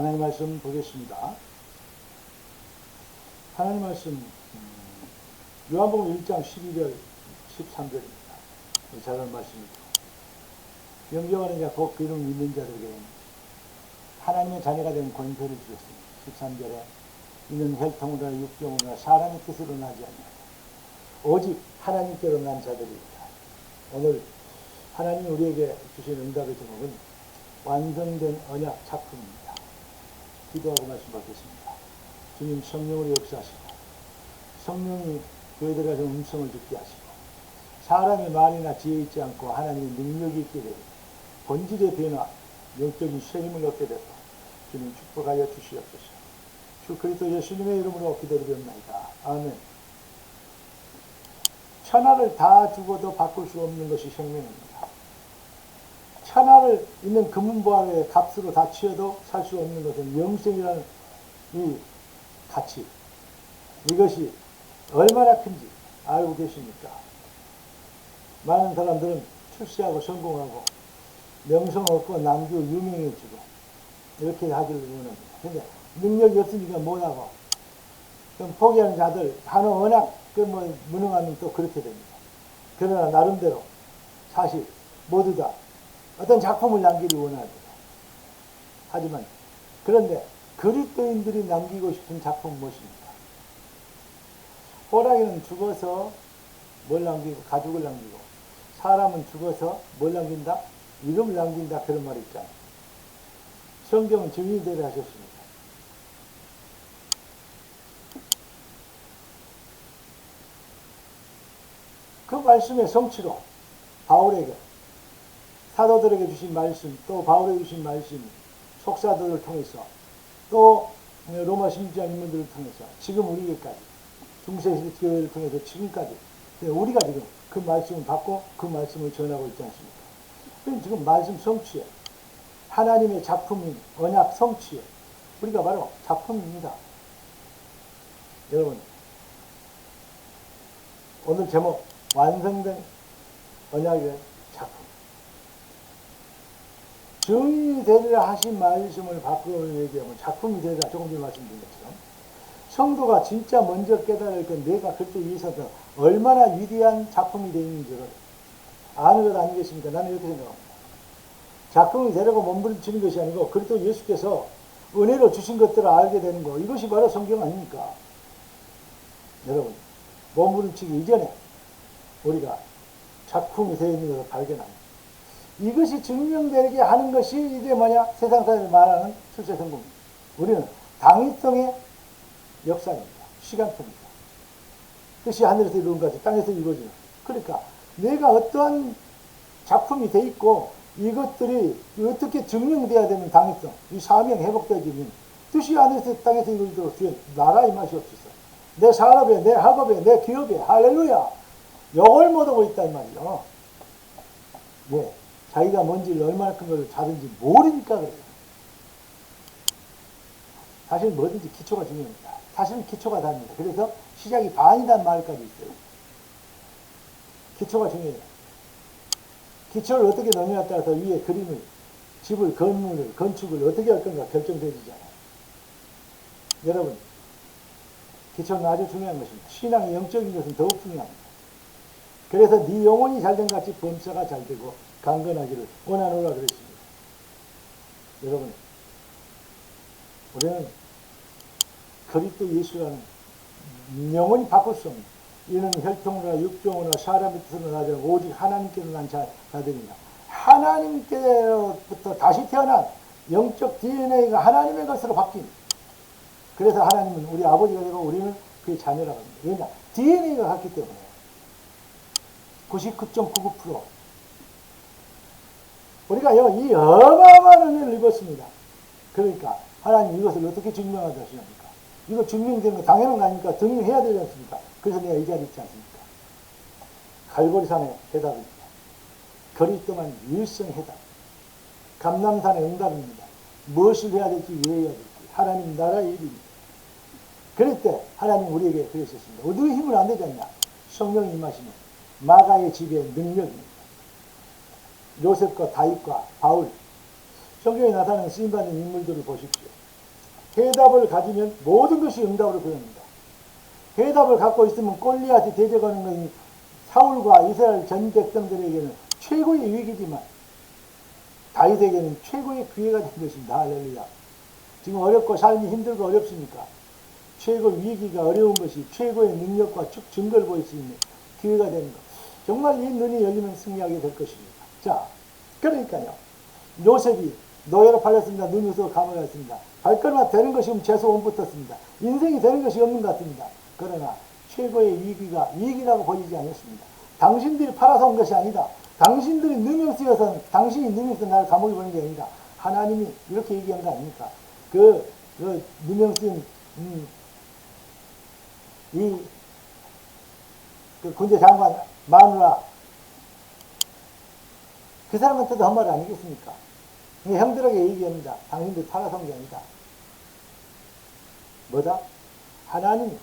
하나님 말씀 보겠습니다. 하나님 말씀 음, 요한복음 1장 12절 13절입니다. 잘한 말씀이죠. 영접하는 자, 곧그 이름 믿는 자들에게 하나님의 자녀가 된 권세를 주셨습니다. 13절에 이는 혈통으로나 육정으로나 사람의 뜻으로 나지 않냐. 오직 하나님께로 난 자들이다. 오늘 하나님이 우리에게 주신 응답의 제목은 완성된 언약 작품입니다. 기도하고 말씀 받겠습니다. 주님 성령으로 역사하시고 성령이 교회들 가서 음성을 듣게 하시고 사람의 말이나 지혜 있지 않고 하나님의 능력이 있게 되고 본질의 변화, 영적인 쉐임을 얻게 되고 주님 축복하여 주시옵소서. 주 그리스도 예수님의 이름으로 기도드립니다. 아멘. 천하를 다 주고도 바꿀 수 없는 것이 생명입니다. 천하를 있는 금은보화의 값으로 다 치어도 살 수 없는 것은 영생이라는 이 가치. 이것이 얼마나 큰지 알고 계십니까? 많은 사람들은 출세하고 성공하고 명성 얻고 남기고 유명해지고 이렇게 하기를 원합니다. 근데 능력이 없으니까 못하고 그럼 포기하는 자들 하는 워낙 그뭐 무능하면 또 그렇게 됩니다. 그러나 나름대로 사실 모두 다 어떤 작품을 남기를 원합니다. 하지만 그런데 그리스도인들이 남기고 싶은 작품은 무엇입니까? 호랑이는 죽어서 뭘 남기고 가죽을 남기고 사람은 죽어서 뭘 남긴다? 이름을 남긴다 그런 말이 있잖아요. 성경은 증인대로 하셨습니다. 그 말씀의 성취로 바울에게 사도들에게 주신 말씀 또 바울에게 주신 말씀 속사도를 통해서 또 로마 신자 인문들을 통해서 지금 우리에게까지 중세시대 교회를 통해서 지금까지 우리가 지금 그 말씀을 받고 그 말씀을 전하고 있지 않습니까? 그럼 지금 말씀 성취에 하나님의 작품인 언약 성취에 우리가 바로 작품입니다. 여러분 오늘 제목 완성된 언약의 증인이 되리라 하신 말씀을 바꾸어 얘기하면 작품이 되리라 조금 전에 말씀드린 것처럼 성도가 진짜 먼저 깨달을 건 내가 그때 위해서 얼마나 위대한 작품이 되어 있는지를 아는 것 아니겠습니까? 나는 이렇게 생각합니다. 작품이 되려고 몸부림치는 것이 아니고 그리스도 예수께서 은혜로 주신 것들을 알게 되는 거 이것이 바로 성경 아닙니까? 여러분 몸부림치기 이전에 우리가 작품이 되어 있는 것을 발견합니다. 이것이 증명되게 하는 것이 이제 뭐냐 세상 사람이 말하는 출세 성공입니다. 우리는 당위성의 역사입니다. 시간표입니다. 뜻이 하늘에서 이루는 것이 땅에서 이루어지는. 그러니까 내가 어떠한 작품이 돼 있고 이것들이 어떻게 증명돼야 되는 당위성, 이 사명 회복되지면 뜻이 하늘에서 땅에서 이루어지도록 주의 나라의 맛이 없어서 내 산업에, 내 학업에, 내 기업에 할렐루야 욕을 못하고 있단 말이요. 왜? 자기가 뭔지를 얼마나 큰걸 자든지 모르니까 그래요. 사실 뭐든지 기초가 중요합니다. 사실은 기초가 다릅니다. 그래서 시작이 반이란 말까지 있어요. 기초가 중요해요. 기초를 어떻게 넣느냐에 따라서 위에 그림을, 집을, 건물을, 건축을 어떻게 할 건가 결정되지잖아요. 여러분, 기초는 아주 중요한 것입니다. 신앙의 영적인 것은 더욱 중요합니다. 그래서 네 영혼이 잘 된 같이 범사가 잘 되고 강건하기를 원하노라 그랬습니다. 여러분, 우리는 그리스도 예수라는 영원히 바꿀 수 없는 이는 혈통으로나 육종으로나 사람의 뜻으로 나지 오직 하나님께로 난 자, 자들이다. 하나님께로부터 다시 태어난 영적 DNA가 하나님의 것으로 바뀐 그래서 하나님은 우리 아버지가 되고 우리는 그의 자녀라고 합니다. 왜냐? DNA가 같기 때문에 99.99% 우리가요, 이 어마어마한 은혜를 입었습니다. 그러니까 하나님 이것을 어떻게 증명하자 하십니까? 이거 증명되는 거 당연한 거 아닙니까? 증명해야 되지 않습니까? 그래서 내가 이 자리에 있지 않습니까? 갈보리산의 해답입니다. 그리스도만 일성 해답. 감남산의 응답입니다. 무엇을 해야 될지 왜 해야 될지 하나님 나라의 일입니다. 그럴 때 하나님 우리에게 그러셨습니다. 어디에 힘을 안 되지 않냐? 성령이 임하시면 마가의 집의 능력입니다. 요셉과 다윗과 바울, 성경에 나타나는 쓰임받는 인물들을 보십시오. 해답을 가지면 모든 것이 응답으로 보입니다. 해답을 갖고 있으면 골리앗이 대적하는 것이 사울과 이스라엘 전 백성들에게는 최고의 위기지만 다윗에게는 최고의 기회가 된 것입니다. 할렐루야. 지금 어렵고 삶이 힘들고 어렵습니까? 최고 위기가 어려운 것이 최고의 능력과 축 증거를 보일 수 있는 기회가 되는 것. 정말 이 눈이 열리면 승리하게 될 것입니다. 자, 그러니까요. 요셉이 노예로 팔렸습니다. 눈이 어서 감옥했습니다. 발걸음만 되는 것이 재수 온 붙었습니다. 인생이 되는 것이 없는 것 같습니다. 그러나 최고의 위기가 위기라고 보이지 않았습니다. 당신들이 팔아서 온 것이 아니다. 당신들이 능력 쓰여서 당신이 능력 쓰여 나를 감옥에 보낸 게 아니다. 하나님이 이렇게 얘기한 거 아닙니까? 그, 그 누명 쓴 음, 이, 그 군대 장관, 마누라, 그 사람한테도 한 말 아니겠습니까? 이 형들에게 얘기합니다. 당신들 온게 아니다. 뭐다? 하나님,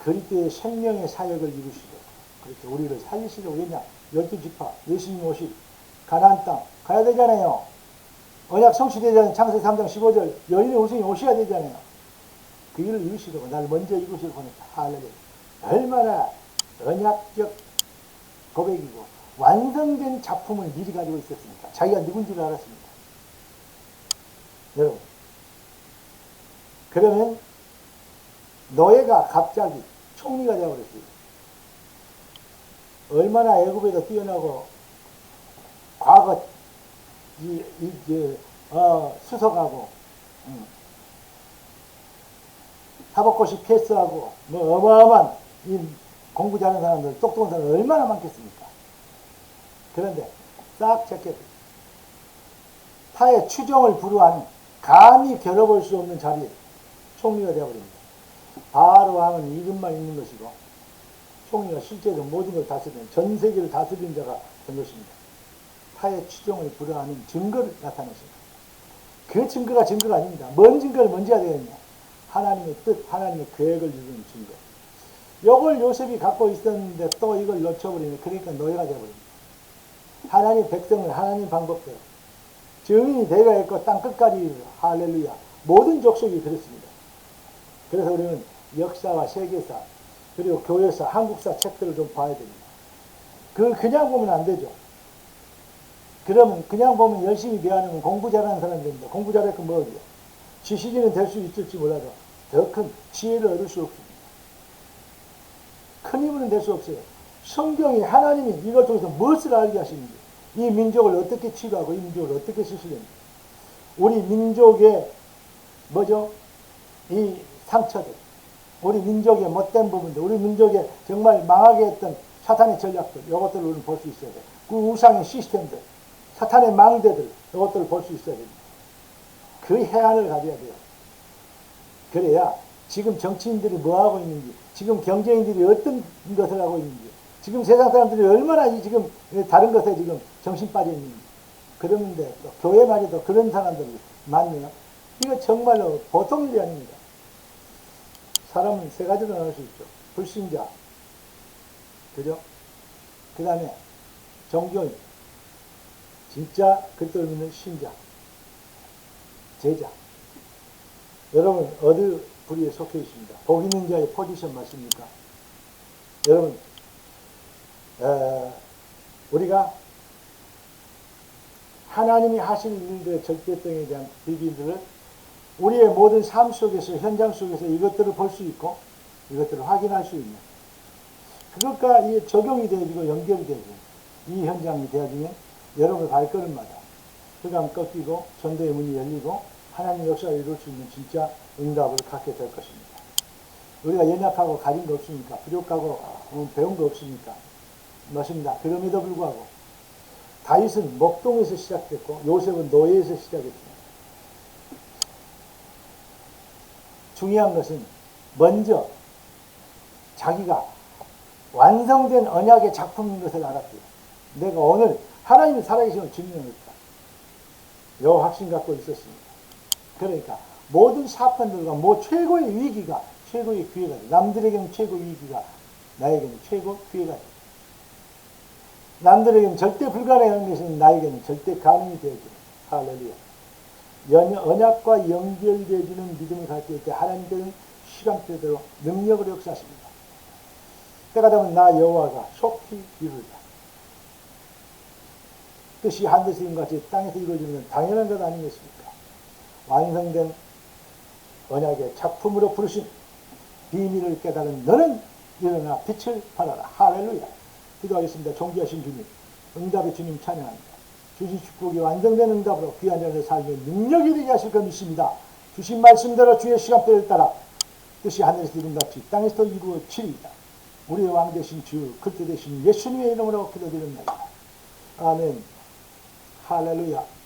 그리스도의 생명의 사역을 이루시고, 그렇죠. 우리를 살리시려고 왜냐? 열두 지파, 예수님 오실 가나안 땅 가야 되잖아요. 언약 성취되잖아요. 창세기 3장 15절 여인의 우승이 오셔야 되잖아요. 그 일을 이루시려고 날 먼저 이곳을 보냈다. 할렐루야. 얼마나 언약적 고백이고 완성된 작품을 미리 가지고 있었습니까? 자기가 누군지를 알았습니다. 여러분. 그러면 노예가 갑자기 총리가 되어버렸어요. 얼마나 애굽에도 뛰어나고 과거 이, 이, 이 어, 수석하고 음. 사법고시 패스하고 뭐 어마어마한 이 공부 잘하는 사람들 똑똑한 사람들 얼마나 많겠습니까? 그런데 싹 제껴 타의 추정을 불허하는 감히 겨뤄볼 수 없는 자리에 총리가 되어버립니다. 바로 왕은 이것만 있는 것이고 총리가 실제로 모든 걸 다스리는 전 세계를 다스리는 자가 된 것입니다. 타의 추정을 불허하는 증거를 나타내십니다. 그 증거가 증거가 아닙니다. 뭔 증거를 먼저 해야 되겠냐? 하나님의 뜻, 하나님의 계획을 이루는 증거. 이걸 요셉이 갖고 있었는데 또 이걸 놓쳐버리면 그러니까 노예가 되어버립니다. 하나님 백성을 하나님 방법대로 증인이 되가 있고 땅 끝까지 할렐루야 모든 족속이 그렇습니다. 그래서 우리는 역사와 세계사 그리고 교회사, 한국사 책들을 좀 봐야 됩니다. 그 그냥 보면 안 되죠. 그러면 그냥 보면 열심히 배워하면 공부 잘하는 사람이 됩니다. 공부 잘했고 뭐예요? 지식인은 될 수 있을지 몰라도 더 큰 지혜를 얻을 수 없습니다. 큰 힘은 될 수 없어요. 성경이 하나님이 이걸 통해서 무엇을 알게 하시는지, 이 민족을 어떻게 치료하고 이 민족을 어떻게 쓰시는지, 우리 민족의 뭐죠? 이 상처들, 우리 민족의 못된 부분들, 우리 민족의 정말 망하게 했던 사탄의 전략들, 이것들을 우리는 볼 수 있어야 돼. 그 우상의 시스템들, 사탄의 망대들, 이것들을 볼 수 있어야 됩니다. 그 해안을 가져야 돼요. 그래야 지금 정치인들이 뭐 하고 있는지, 지금 경제인들이 어떤 것을 하고 있는지, 지금 세상 사람들이 얼마나 이 지금 다른 것에 지금 정신 빠져 있는지, 그러는데 또 교회 말에도 그런 사람들이 많네요. 이거 정말로 보통 일이 아닙니다. 사람은 세 가지로 나눌 수 있죠. 불신자, 그죠? 그 다음에 종교인, 진짜 그리스도를 믿는 신자, 제자. 여러분 어느 부류에 속해 있습니다. 복 있는 자의 포지션 맞습니까? 여러분 에, 우리가 하나님이 하신 일들의 절대성에 대한 비밀들을 우리의 모든 삶 속에서 현장 속에서 이것들을 볼 수 있고 이것들을 확인할 수 있는 그것과 이 적용이 되어지고 연결이 되어지는 이 현장이 되어지면 여러분의 발걸음마다 흑암 꺾이고 전도의 문이 열리고 하나님 역사를 이룰 수 있는 진짜 응답을 갖게 될 것입니다. 우리가 연약하고 가진 거 없습니까? 부족하고 어, 배운 거 없습니까? 맞습니다. 그럼에도 불구하고 다윗은 목동에서 시작됐고 요셉은 노예에서 시작했습니다. 중요한 것은 먼저 자기가 완성된 언약의 작품인 것을 알았고요. 내가 오늘 하나님의 살아계심을 증명했다. 요 확신 갖고 있었습니다. 그러니까 모든 사건들과 뭐 최고의 위기가 최고의 기회가 돼. 남들에게는 최고 위기가 나에게는 최고 기회가 돼. 남들에게는 절대 불가능한 것은 나에게는 절대 가능이 되어져. 할렐루야. 연- 언약과 연결되어지는 믿음을 가질 때 하나님께서는 시간대대로 능력을 역사하십니다. 때가 되면 나 여호와가 속히 이루리라. 뜻이 하늘에서 이룬 같이 땅에서 이루어지는 건 당연한 것 아니겠습니까? 완성된 언약의 작품으로 부르신 비밀을 깨달은 너는 일어나 빛을 발하라. 할렐루야. 기도하겠습니다. 존귀하신 주님, 응답의 주님 찬양합니다. 주신 축복이 완성된 응답으로 귀한 자의 삶에 능력이 되게 하실 것 믿습니다. 주신 말씀대로 주의 시간대를 따라 뜻이 하늘에서 이룬 같이 땅에서 이루어지리이다. 우리의 왕 되신 주, 그때 되신 예수님의 이름으로 기도드립니다. 아멘. 할렐루야.